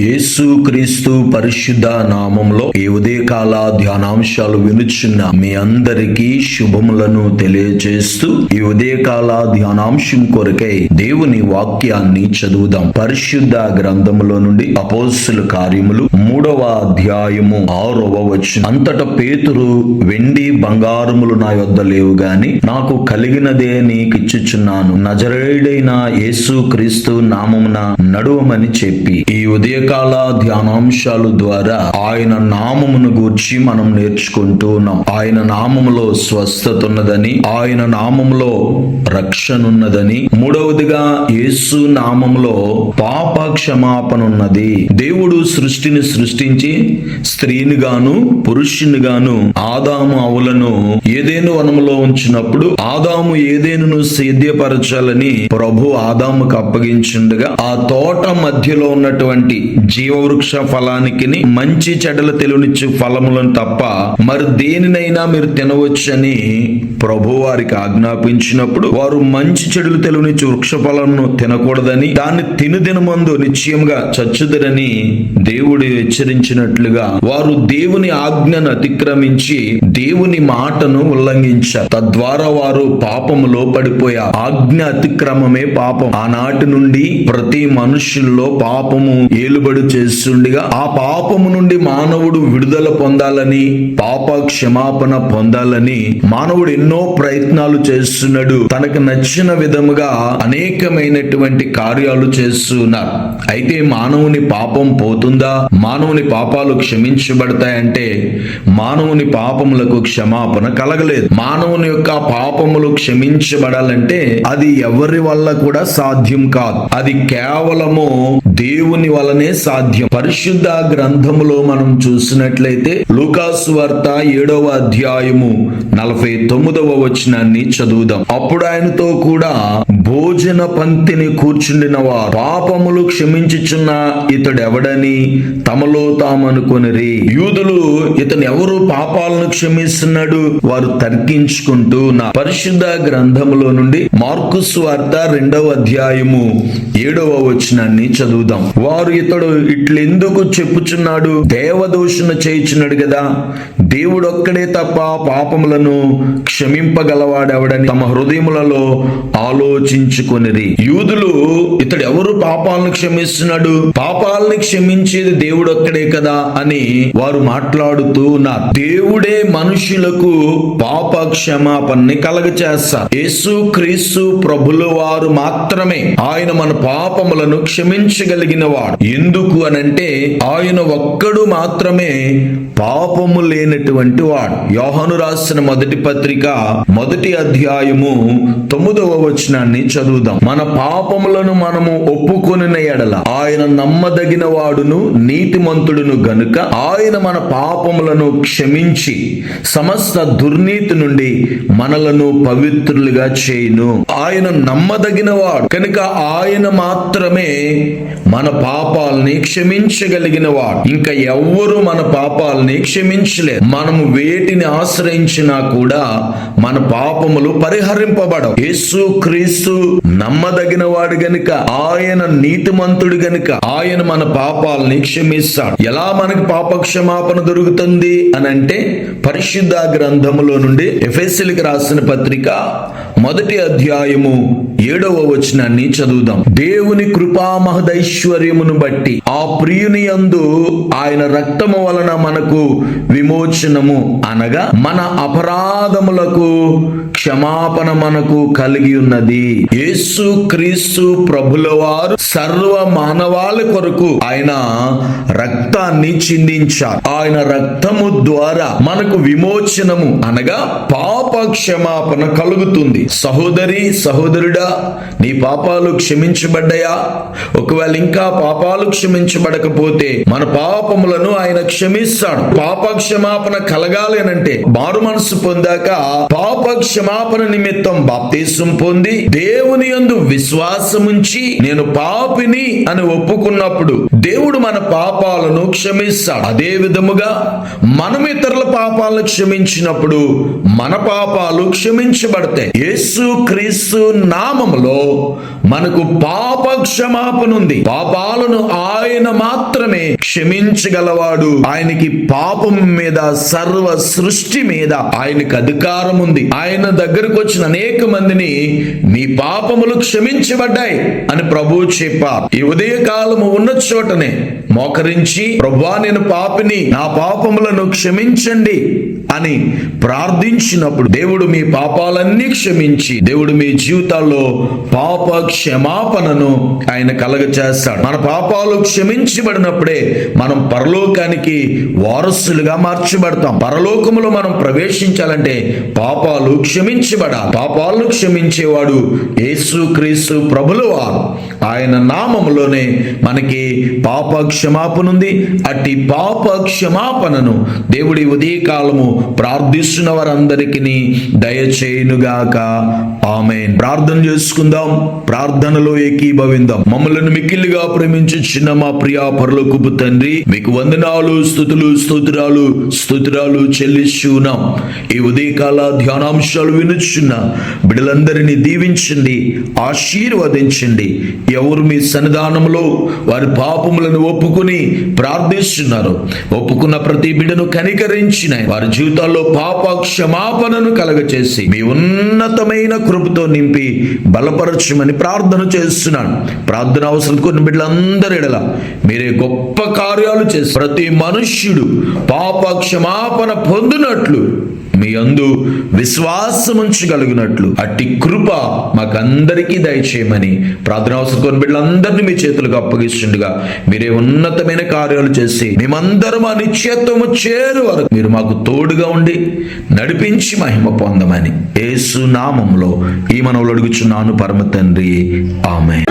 యేసు క్రీస్తు పరిశుద్ధ నామంలో ఈ ఉదయకాల ధ్యానాంశాలు వినుచున్న మీ అందరికీ శుభములను తెలియజేస్తూ ఈ ఉదయకాల ధ్యానాంశం కొరకై దేవుని వాక్యాన్ని చదువుదాం. పరిశుద్ధ గ్రంథములో నుండి అపోస్తుల కార్యములు మూడవ అధ్యాయము ఆరవ వచ్చు అంతట పేతురు వెండి బంగారములు నా యొద్ద లేవు గాని నాకు కలిగినదే నీకిచ్చుచున్నాను. నజరేడైన యేసు క్రీస్తు నామమున నడువమని చెప్పి ఈ ఉదయకాల ధ్యానాంశాలు ద్వారా ఆయన నామమును గూర్చి మనం నేర్చుకుంటూ ఉన్నాం. ఆయన నామములో స్వస్థత ఉన్నదని ఆయన నామములో రక్షణ ఉన్నదని మూడవదిగా యేసు నామములో పాప క్షమాపణ ఉన్నది దేవుడు సృష్టిని సృష్టించి స్త్రీని గాను పురుషుని గాను ఆదాము అవులను ఏదేను వనములో ఉంచినప్పుడు ఆదాము ఏదేను సేద్యపరచాలని ప్రభు ఆదాముకు అప్పగించుండగా ఆ తోట మధ్యలో ఉన్నటువంటి జీవవృక్ష ఫలానికి మంచి చెడల తెలునిచ్చు ఫలములను తప్ప మరి దేనినైనా మీరు తినవచ్చని ప్రభు వారికి ఆజ్ఞాపించినప్పుడు వారు మంచి చెడులు తెలునిచ్చు వృక్ష ఫలమును తినకూడదని దాన్ని తిను దినమందు నిశ్చయంగా చచ్చుదరని దేవుడు హెచ్చరించినట్లుగా వారు దేవుని ఆజ్ఞను అతిక్రమించి దేవుని మాటను ఉల్లంఘించారు. తద్వారా వారు పాపములో పడిపోయారు ఆజ్ఞ అతిక్రమమే పాపం. ఆనాటి నుండి ప్రతి మనుషుల్లో పాపము ఏలుబడి చేస్తుండగా ఆ పాపము నుండి మానవుడు విడుదల పొందాలని పాప క్షమాపణ పొందాలని మానవుడు ఎన్నో ప్రయత్నాలు చేస్తున్నాడు. తనకు నచ్చిన విధముగా అనేకమైనటువంటి కార్యాలు చేస్తున్నారు. అయితే మానవుని పాపం పోతుందా? మానవుని పాపాలు క్షమించబడతాయంటే మానవుని పాపములకు క్షమాపణ కలగలేదు. మానవుని యొక్క పాపములు క్షమించబడాలంటే అది ఎవరి వల్ల కూడా సాధ్యం కాదు. అది కేవలము దేవుని వలనే సాధ్యం. పరిశుద్ధ గ్రంథములో మనం చూసినట్లయితే లూకాసు వార్త ఏడవ అధ్యాయము నలభై తొమ్మిదవ వచనాన్ని చదువుదాం. అప్పుడు ఆయనతో కూడా భోజన పంక్తిని కూర్చుండిన వారు పాపములు క్షమించుచున్న ఇతడెవడని తమలో తామనుకొనిరి. యూదులు ఇతను ఎవరు పాపాలను క్షమిస్తున్నాడు వారు తర్కించుకుంటూ నా పరిశుద్ధ గ్రంథములో నుండి మార్కుస్ వార్త రెండవ అధ్యాయము ఏడవ వచనాన్ని చదువుదాం. వారు ఇతడు ఇట్లెందుకు చెప్పుచున్నాడు? దేవదూషణ చేయించున్నాడు కదా దేవుడొక్కడే తప్ప పాపములను క్షమింపగలవాడెవడని తమ హృదయములలో ఆలోచించుకునేది యూదులు ఇతడు ఎవరు పాపాలను క్షమిస్తున్నాడు? పాపాలను క్షమించేది దేవుడొక్కడే కదా అని వారు మాట్లాడుతూ ఉన్నారు. దేవుడే మనుషులకు పాప క్షమాపణని కలగచేస్తారు. యేసు క్రీస్తు ప్రభుల వారు మాత్రమే. ఆయన మన పాపములను క్షమించగలిగిన వాడు ఎందుకు అనంటే ఆయన ఒక్కడు మాత్రమే పాపము లేనటువంటి వాడు. యోహను రాసిన మొదటి పత్రిక మొదటి అధ్యాయము తొమ్మిదవ వచనాన్ని చదువుదాం. మన పాపములను మనము ఒప్పుకొనిన ఎడల ఆయన నమ్మదగిన వాడును నీతిమంతుడును గనుక ఆయన మన పాపములను క్షమించి సమస్త దుర్నీతి నుండి మనలను పవిత్రులుగా చేయును. ఆయన నమ్మదగిన వాడు. కనుక ఆయన మాత్రమే మన పాపాలని క్షమించగలిగిన వాడు. ఇంకా ఎవ్వరు మన పాపాలని క్షమించలేదు మనము వేటిని ఆశ్రయించినా కూడా మన పాపములు పరిహరింపబడవు. యేసు క్రీస్తు నమ్మదగిన వాడు గనుక ఆయన నీతిమంతుడు గనుక ఆయన మన పాపాలని క్షమిస్తాడు. ఎలా మనకి పాప క్షమాపణ దొరుకుతుంది అని అంటే పరిశుద్ధ గ్రంథములో నుండి ఎఫ్ఎస్సీలకు రాసిన పత్రిక మొదటి అధ్యాయము ఏడవ వచనాన్ని చదువుదాం. దేవుని కృపా మహదైశ్వర్యమును బట్టి ఆ ప్రియుని యందు ఆయన రక్తము వలన మనకు విమోచనము అనగా మన అపరాధములకు క్షమాపణ మనకు కలిగి ఉన్నది. యేసు క్రీస్తు ప్రభుల వారు సర్వ మానవాళి కొరకు ఆయన రక్తాన్ని చిందించారు. ఆయన రక్తము ద్వారా మనకు విమోచనము అనగా పాప క్షమాపణ కలుగుతుంది. సహోదరి సహోదరుడా నీ పాపాలు క్షమించబడ్డాయా? ఒకవేళ ఇంకా పాపాలు క్షమించబడకపోతే మన పాపములను ఆయన క్షమిస్తాడు. పాప క్షమాపణ కలగాలి అంటే మారు మనసు పొందాక పాప క్షమాపణ నిమిత్తం బాప్తీసం పొంది దేవుని యందు విశ్వాసముంచి నేను పాపిని అని ఒప్పుకున్నప్పుడు దేవుడు మన పాపాలను క్షమిస్తాడు. అదే విధముగా మనం ఇతరుల పాపాలను క్షమించినప్పుడు మన పాపాలు క్షమించబడతాయి. యేసు క్రీస్తు నామ నామములో మనకు పాప క్షమాపణ ఉంది పాపాలను ఆయన మాత్రమే క్షమించగలవాడు. ఆయనకి పాపం మీద సర్వ సృష్టి మీద ఆయనకి అధికారం ఉంది ఆయన దగ్గరకు వచ్చిన అనేక మందిని మీ పాపములు క్షమించబడ్డాయి అని ప్రభు చెప్పారు. ఈ ఉదయ కాలము ఉన్న చోటనే మోకరించి ప్రభా నేను పాపిని నా పాపములను క్షమించండి. అని ప్రార్థించినప్పుడు దేవుడు మీ పాపాలన్నీ క్షమించి దేవుడు మీ జీవితాల్లో పాప క్షమాపణను ఆయన కలగ చేస్తాడు మన పాపాలు క్షమించబడినప్పుడే మనం పరలోకానికి వారసులుగా మార్చబడతాం. పరలోకములో మనం ప్రవేశించాలంటే పాపాలు క్షమించబడ పాపాలను క్షమించేవాడు యేసు క్రీస్తు ప్రభులు వారు ఆయన నామములోనే మనకి పాప క్షమాపణ ఉంది. అట్టి పాప క్షమాపణను దేవుడి ఉదయకాలము ప్రార్థిస్తున్న వారందరికీ దయచేయునుగాక. ఆమె ప్రార్థన చేసుకుందాం. ప్రార్థనలో ఏకీభవిందాం. మమ్మల్ని మిక్కిలిగా చిన్న మా ప్రియా పరలోకపు తండ్రి మీకు వందనాలు స్థుతులు స్తోత్రాలు స్తోత్రాలు చెల్లిస్తున్నాం ఈ ఉదయకాల ధ్యానాంశాలు వినుచున్న బిడ్డలందరినీ దీవించండి ఆశీర్వదించండి. ఎవరు మీ సన్నిధానంలో వారి పాపములను ఒప్పుకుని ప్రార్థిస్తున్నారు? ఒప్పుకున్న ప్రతి బిడ్డను కనికరించిన వారి జీవితాల్లో పాప క్షమాపణను కలగచేసి మీ ఉన్నతమైన కృపతో నింపి బలపరచమని ప్రార్థన చేస్తున్నాను. ప్రార్థన అవసరం కొన్ని బిడ్డలందరి ఎడల మీరే గొప్ప కార్యాలు చేసి ప్రతి మనుష్యుడు పాప క్షమాపణ పొందినట్లు మీ అందు విశ్వాసముంచగలిగినట్లు. అట్టి కృప మాకందరికీ దయచేయమని ప్రార్థన అవసరం బిడ్డలందరినీ మీ చేతులకు అప్పగిస్తుండగా మీరే ఉన్నతమైన కార్యాలు చేసి మేమందరం ఆ నిశ్చేత్వము చేరు వరకు మీరు మాకు తోడుగా ఉండి నడిపించి మహిమ పొందమని. యేసు నామంలో ఈ మనవులు అడుగుచున్నాను పరమ తండ్రి. ఆమె